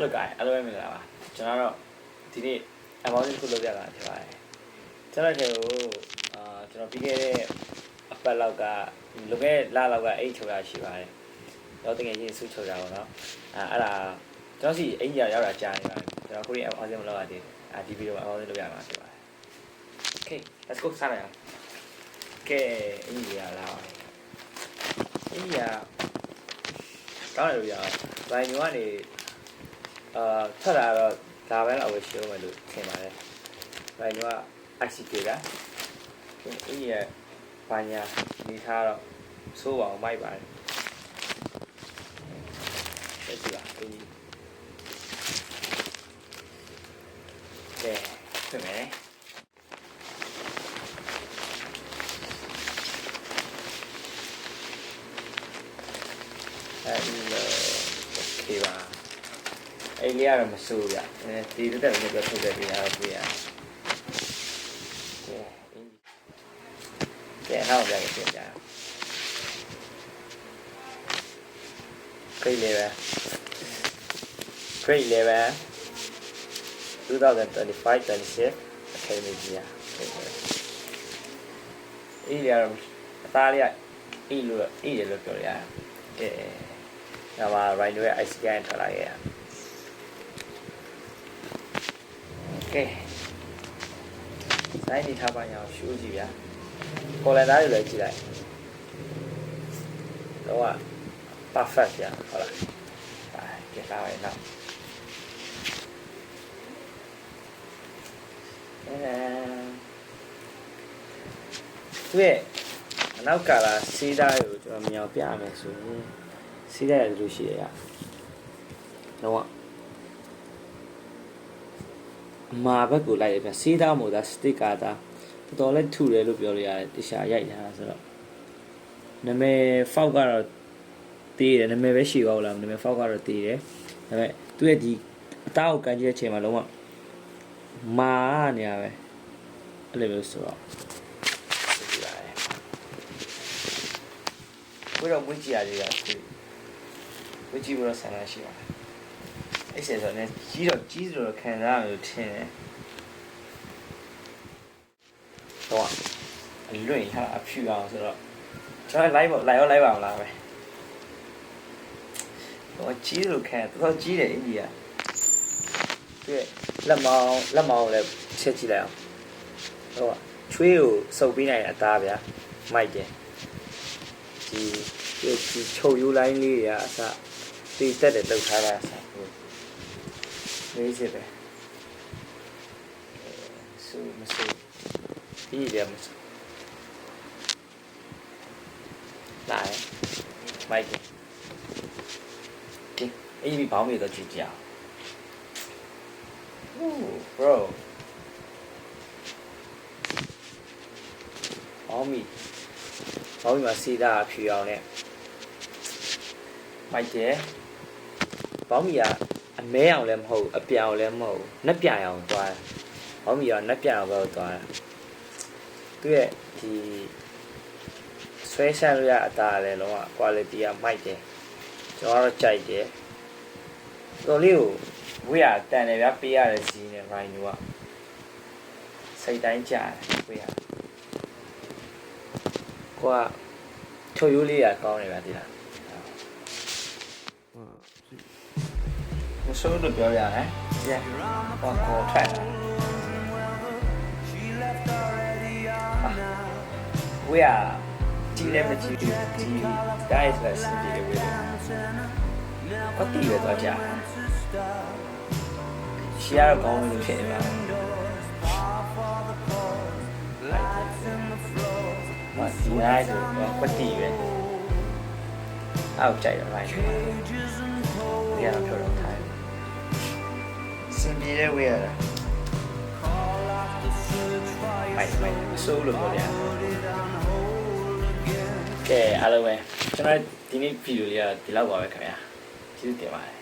Hello guys အားလုံးပဲမင်္ဂလာပါကျွန်တော်တော့ဒီနေ့အမောင်းတစ်ခုလုပ်ပြတာဖြစ်ပါတယ်ကျွန်တော်တို့အာကျွန်တော်ပြီးခဲ့တဲ့အပတ်လောက်ကလွန်ခဲ့တဲ့လလောက်ကအိတ်ချုပ်ရရှိပါတယ်တော့တကယ်ချင်းဆူချုပ်တာပေါ့နော်အဲအဲ့ဒါကျွန်တော်စီအိမ်ကြီးရောက်တာကြာနေပါတယ်ကျွန်တော်ခုရင်အမောင်းစမလုပ်ရသေးဘူးအာဒီဗီဒီယိုမှာအမောင်းစလုပ်ရမှာဖြစ်ပါတယ် Okay let's go စားရအောင်ကဲအိမ်ကြီးရလာပါအိမ်ကြီးရကောင်းတယ်လို့ရအောင်ဘိုင်ညိုကနေ အာထွက်လာတော့ဒါပဲတော့ပဲရှင်းမယ်လို့ထင်ပါတယ်။ဒါကတော့ ICK ကအင်းရဲ့ဘာညာနေထားတော့ဆိုးပါအောင်မိုက်ပါတယ်။ဆက်ကြည့်ပါအင်းကြီး။ကဲဆက်မယ်။အဲ့ဒီလို okay ပါ အဲ့လေးကတော့မစိုးဘူးဗျအဲဒီတက်တက်လေးပဲထုတ်တဲ့ပြရတော့ပြရကဲအင်းကဲဟောက်ပြရပြန်ကြခိတ်လေးပဲခိတ်လေးပဲ2025 26 Academy year အေးလေးကတော့အသားလေးကအေးလို့အေးတယ်လို့ပြောရရတယ်အဲဒါမှ Rhino ရဲ့ IC ကန်ထွက်လာခဲ့ရ ကဲစိုင်းနေထားပါရအောင်ရှူးကြည့်ဗျာပေါ်လန်သားတွေလည်းကြည့်လိုက်တော့ perfect ဗျာဟုတ်လားအဲကဲလာပါရင်တော့အဲသူရဲ့အနောက်ကလာစီးသားကိုကျွန်တော်မြောင်ပြရမယ်ဆိုရင်စီးသားရတယ်လို့ရှိရရတော့ အမာဘက်ကိုလိုက်ရပြန်စေးသားမို့ဒါစတစ်ကာသားတော်တော်လေးထူတယ်လို့ပြောလို့ရတယ်တခြားရိုက်ထားတာဆိုတော့နာမည်ဖောက်ကတော့တေးတယ်နာမည်ပဲရှိသွားလားနာမည်ဖောက်ကတော့တေးတယ်ဒါပေမဲ့သူ့ရဲ့ဒီအသားကိုကန်ကြည့်တဲ့အချိန်မှာလုံးဝမာနေရပဲအဲ့လိုမျိုးဆိုတော့ဘယ်တော့ဝိကြည့်ရတယ်ကွဝိကြည့်ဘယ်တော့ဆန္ဒရှိပါလဲ အဲ့ဆက်ဆိုတော့ကြီးတော့ကြီးဆိုတော့ခံစားရလို့ထင်တယ်တော့အလွင့်ထားအဖြူအောင်ဆိုတော့ကျွန်တော် live ပေါ့ live ရော live ပါမလားပဲတော့ကြီးလို့ခံတော်ကြီးတယ်အင်ကြီးကသူရဲ့လက်မောင်းလက်မောင်းလည်းချက်ကြည့်လိုက်အောင်တော့ချွေးကိုစုပ်ပေးနိုင်တဲ့အသားဗျာမိုက်တယ်ဒီဒီချုပ်ယူလိုင်းလေးတွေကအစတည်တက်တယ်လောက်ထားတာအစ လေးစစ်ပဲဆူမဆူပြီးတယ်မဆူလာရမိုက်ကဒီအေးဒီဘောင်းမြေတော့ကြည့်ကြအောင် Ooh, bro. ဘောင်းမီဘောင်းမီမှာစီးတာဖြူအောင်နဲ့မိုက်တယ်ဘောင်းမီက အမဲအောင်လည်းမဟုတ်အပြောင်လည်းမဟုတ်နှက်ပြအောင်သွားတယ်ဘောင်းမီကနှက်ပြအောင်ပဲသွားတယ်သူရဲ့ဒီဆွဲဆန့်လို့ရအသားလည်းလုံးဝ quality ကမိုက်တယ်ကျွန်တော်ကတော့ကြိုက်တယ်တော်လေးကိုဝေးရတန်တယ်ဗျပေးရတဲ့စီးနဲ့ Rhino ကစိတ်တိုင်းကြာတယ်ဝေးရကိုကချုပ်ရိုးလေးရကောင်းတယ်ဗျဒီလား မဆိုးလို့ပြောရတယ်ကျန်တော့ကိုထိုက်ဝေးရကြည့်လည်းမကြည့်ဘူးဒီတိုင်းဆိုစင်ကြည့်တယ်ဝေးတယ်ဘာတီးရတော့ကြာရှီရတော့ကောင်းလို့ဖြစ်နေပါမဒီနိုင်ဆိုဘာတီးရ စင်ပြေတဲ့ဝေးရတာမိုက်မိုက်ဆိုးလို့ပြောရတယ်ကဲအားလုံးပဲကျွန်တော်ဒီနေ့ဗီဒီယိုလေးကဒီလောက်ပါပဲခင်ဗျာကျေးဇူးတင်ပါတယ်